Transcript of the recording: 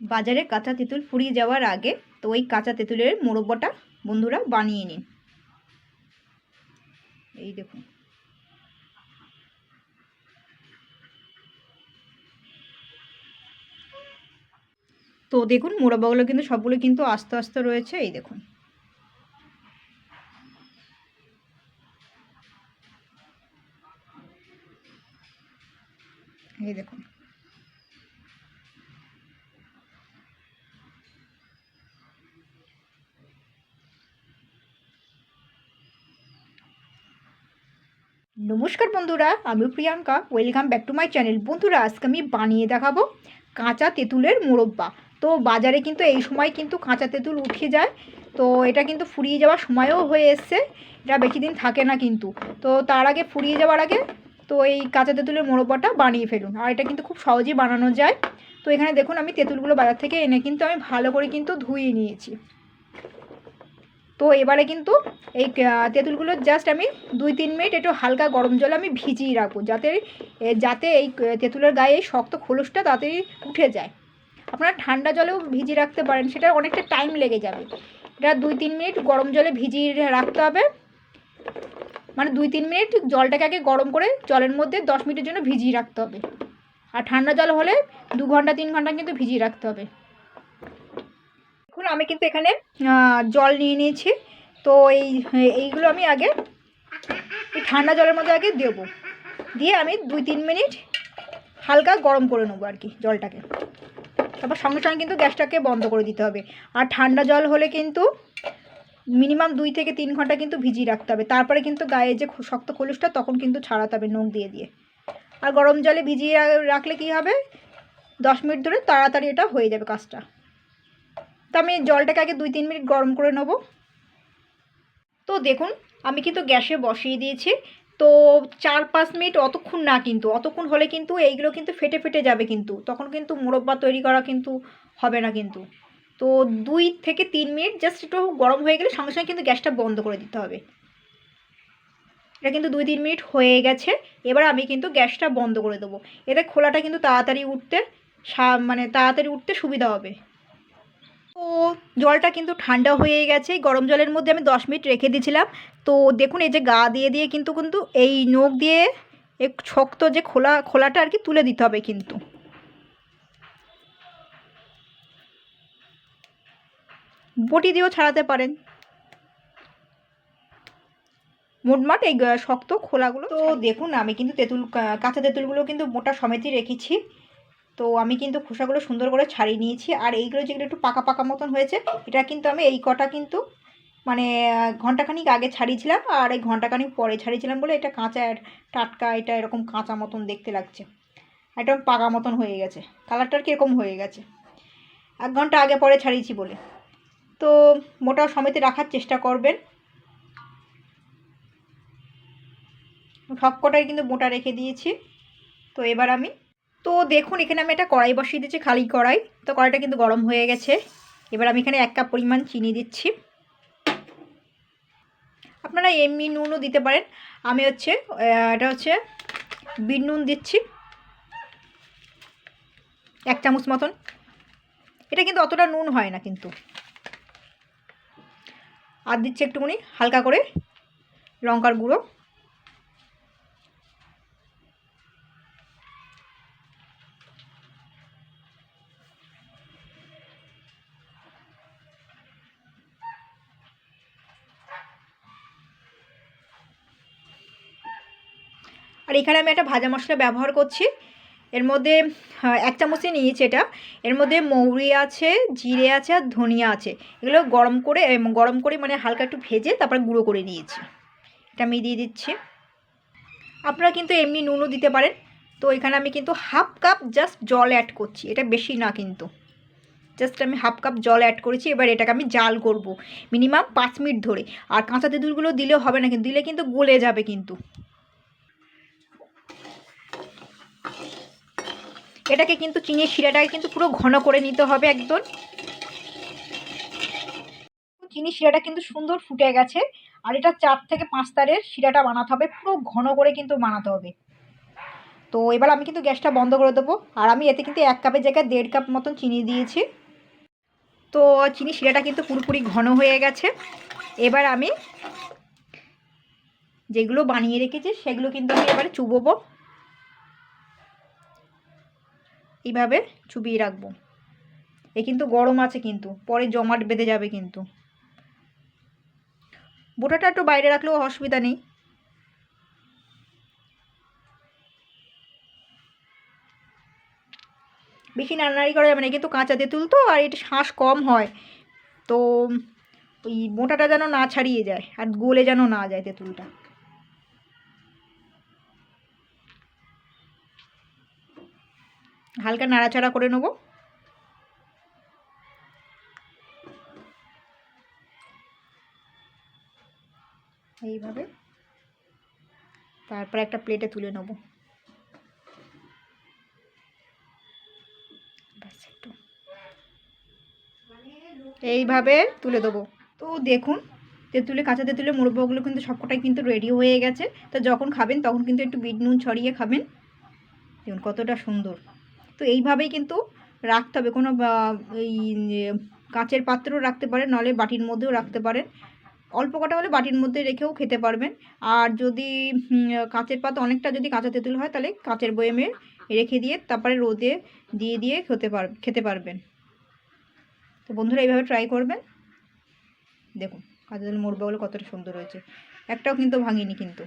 বাজারে কাঁচা তেঁতুল ফুরিয়ে যাওয়ার আগে তো ওই কাঁচা তেঁতুলের মোরব্বাটা বন্ধুরা বানিয়ে নিন। এই দেখুন। তো দেখুন, মোরব্বাগুলো কিন্তু সবগুলো কিন্তু আস্তে আস্তে রয়েছে, এই দেখুন। এই দেখুন। নমস্কার বন্ধুরা, আমি Priyanka. Welcome back to my channel বন্ধুরা, আজকে আমি বানিয়ে দেখাবো কাঁচা তেঁতুলের মোরব্বা। তো বাজারে কিন্তু এই সময় কিন্তু কাঁচা তেঁতুল উঠে যায়। তো এটা কিন্তু ফুরিয়ে যাওয়ার সময়ও হয়ে এসছে। এটা বেশি দিন থাকে না কিন্তু। তো তার আগে ফুরিয়ে যাওয়ার আগে তো এই কাঁচা তেঁতুলের মোরব্বাটা বানিয়ে ফেলুন। আর এটা কিন্তু খুব সহজেই বানানো যায়। তো এখানে দেখুন, আমি তেঁতুলগুলো বাজার থেকে এনে কিন্তু আমি ভালো করে কিন্তু ধুয়ে নিয়েছি। তো এবারে কিন্তু এই তেঁতুলগুলো জাস্ট আমি দুই তিন মিনিট একটু হালকা গরম জলে আমি ভিজিয়ে রাখব যাতে যাতে এই তেঁতুলের গায়ে এই শক্ত খোলসটা তাড়াতাড়ি উঠে যায়। আপনারা ঠান্ডা জলেও ভিজিয়ে রাখতে পারেন, সেটা অনেকটা টাইম লেগে যাবে। এটা দুই তিন মিনিট গরম জলে ভিজিয়ে রাখতে হবে। মানে দুই তিন মিনিট জলটাকে আগে গরম করে জলের মধ্যে দশ মিনিটের জন্য ভিজিয়ে রাখতে হবে। আর ঠান্ডা জল হলে দু ঘণ্টা, তিন ঘণ্টা কিন্তু ভিজিয়ে রাখতে হবে। আমি কিন্তু এখানে জল নিয়ে নিয়েছি। তো এই, এইগুলো আমি আগে, এই ঠান্ডা জলের মধ্যে আগে দেবো। দিয়ে আমি দুই তিন মিনিট হালকা গরম করে নেব আর কি জলটাকে। তারপর সঙ্গে সঙ্গে কিন্তু গ্যাসটাকে বন্ধ করে দিতে হবে। আর ঠান্ডা জল হলে কিন্তু মিনিমাম দুই থেকে তিন ঘণ্টা কিন্তু ভিজিয়ে রাখতে হবে। তারপরে কিন্তু গায়ে যে শক্ত খোলসটা তখন কিন্তু ছাড়াতে হবে নখ দিয়ে দিয়ে। আর গরম জলে ভিজিয়ে রাখলে কি হবে? দশ মিনিট ধরে তাড়াতাড়ি এটা হয়ে যাবে কাজটা। তো আমি জলটাকে আগে দুই তিন মিনিট গরম করে নেব। তো দেখুন, আমি কিন্তু গ্যাসে বসিয়ে দিয়েছি। তো চার পাঁচ মিনিট অতক্ষণ না কিন্তু, অতক্ষণ হলে কিন্তু এইগুলো কিন্তু ফেটে ফেটে যাবে কিন্তু। তখন কিন্তু মোরব্বা তৈরি করা কিন্তু হবে না কিন্তু। তো দুই থেকে তিন মিনিট জাস্ট একটু গরম হয়ে গেলে সঙ্গে সঙ্গে কিন্তু গ্যাসটা বন্ধ করে দিতে হবে। এটা কিন্তু দুই তিন মিনিট হয়ে গেছে। এবার আমি কিন্তু গ্যাসটা বন্ধ করে দেবো। এতে খোলাটা কিন্তু তাড়াতাড়ি উঠতে মানে তাড়াতাড়ি উঠতে সুবিধা হবে। তো জলটা কিন্তু ঠান্ডা হয়ে গেছে। এই গরম জলের মধ্যে আমি দশ মিনিট রেখে দিয়েছিলাম। তো দেখুন এই যে গা দিয়ে দিয়ে কিন্তু কিন্তু এই নখ দিয়ে এক শক্ত যে খোলা খোলাটা আর কি তুলে দিতে হবে কিন্তু। বটি দিয়েও ছাড়াতে পারেন। মোটমাট এই শক্ত খোলাগুলো তো দেখুন আমি কিন্তু তেঁতুল কাঁচা তেঁতুলগুলো কিন্তু মোটা সমেতই রেখেছি। তো আমি কিন্তু খোসাগুলো সুন্দর করে ছাড়িয়ে নিয়েছি। আর এইগুলো যেগুলো একটু পাকা পাকা মতন হয়েছে, এটা কিন্তু আমি এই কটা কিন্তু মানে ঘন্টাখানিক আগে ছাড়িয়েছিলাম আর এই ঘন্টাখানিক পরে ছাড়িয়েছিলাম বলে এটা কাঁচা টাটকা, এটা এরকম কাঁচা মতন দেখতে লাগছে। একদম পাকা মতন হয়ে গেছে। কালারটার কীরকম হয়ে গেছে? এক ঘণ্টা আগে পরে ছাড়িয়েছি বলে। তো মোটা সমেতে রাখার চেষ্টা করবেন। সব কটাই কিন্তু মোটা রেখে দিয়েছি। তো এবার আমি তো দেখুন, এখানে আমি একটা কড়াই বসিয়ে দিচ্ছি, খালি কড়াই। তো কড়াইটা কিন্তু গরম হয়ে গেছে। এবার আমি এখানে এক কাপ পরিমাণ চিনি দিচ্ছি। আপনারা এমনি নুনও দিতে পারেন। আমি হচ্ছে এটা হচ্ছে বিট নুন দিচ্ছি। এক চামচ মতন। এটা কিন্তু অতটা নুন হয় না কিন্তু। আর দিচ্ছি একটুখানি হালকা করে লঙ্কার গুঁড়ো। আর এখানে আমি একটা ভাজা মশলা ব্যবহার করছি। এর মধ্যে এক চামচই নিয়েছি এটা। এর মধ্যে মৌরি আছে, জিরে আছে আর ধনিয়া আছে। এগুলো গরম করে গরম করে মানে হালকা একটু ভেজে তারপরে গুঁড়ো করে নিয়েছি। এটা আমি দিয়ে দিচ্ছি। আপনারা কিন্তু এমনি নুনও দিতে পারেন। তো এখানে আমি কিন্তু হাফ কাপ জাস্ট জল অ্যাড করছি। এটা বেশি না কিন্তু। জাস্ট আমি হাফ কাপ জল অ্যাড করেছি। এবার এটাকে আমি জাল করব। মিনিমাম পাঁচ মিনিট ধরে। আর কাঁচা তেঁতুলগুলো দিলেও হবে না কিন্তু, দিলে কিন্তু গলে যাবে কিন্তু। এটাকে কিন্তু চিনির শিরাটাকে কিন্তু পুরো ঘন করে নিতে হবে একদম। চিনির শিরাটা কিন্তু সুন্দর ফুটে গেছে আর এটা চার থেকে পাঁচ তারের শিরাটা বানাতে হবে, পুরো ঘন করে কিন্তু বানাতে হবে। তো এবার আমি কিন্তু গ্যাসটা বন্ধ করে দেবো আর আমি এতে কিন্তু এক কাপের জায়গায় দেড় কাপ মতন চিনি দিয়েছি। তো চিনি শিরাটা কিন্তু পুরোপুরি ঘন হয়ে গেছে। এবার আমি যেগুলো বানিয়ে রেখেছি সেগুলো কিন্তু আমি এবারে চুবোবো। এইভাবে চুবিয়ে রাখব। এ কিন্তু গরম আছে কিন্তু, পরে জমাট বেঁধে যাবে কিন্তু। বোটাটা একটু বাইরে রাখলেও অসুবিধা নেই। বেশি নাড়ানাড়ি করা যাবে না কিন্তু কাঁচা তেঁতুল তো, আর এটা শ্বাস কম হয়। তো ওই মোটাটা যেন না ছাড়িয়ে যায়, আর গলে যেন না যায় তেঁতুলটা। হালকা নাড়াচাড়া করে নেব। এইভাবে। তারপর একটা প্লেটে তুলে নেব। এইভাবে তুলে দেবো। তো দেখুন, তেঁতুলে, কাঁচা তেঁতুলে মুরব্বাগুলো কিন্তু সবকটাই কিন্তু রেডি হয়ে গেছে। তো যখন খাবেন, তখন কিন্তু একটু বিট নুন ছড়িয়ে খাবেন। দেখুন কতটা সুন্দর। তো এইভাবেই কিন্তু রাখতে হবে। কোনো এই কাঁচের পাত্রেও রাখতে পারেন নাহলে বাটির মধ্যেও রাখতে পারেন। অল্প কটা হলে বাটির মধ্যে রেখেও খেতে পারবেন। আর যদি কাঁচের পাত অনেকটা যদি কাঁচা তেঁতুল হয়, তাহলে কাঁচের বয়েমে রেখে দিয়ে তারপরে রোদে দিয়ে দিয়ে খেতে পার, খেতে পারবেন। তো বন্ধুরা এইভাবে ট্রাই করবেন। দেখুন, কাঁচা তেল মোরবাগুলো কতটা সুন্দর হয়েছে। একটাও কিন্তু ভাঙিনি কিন্তু।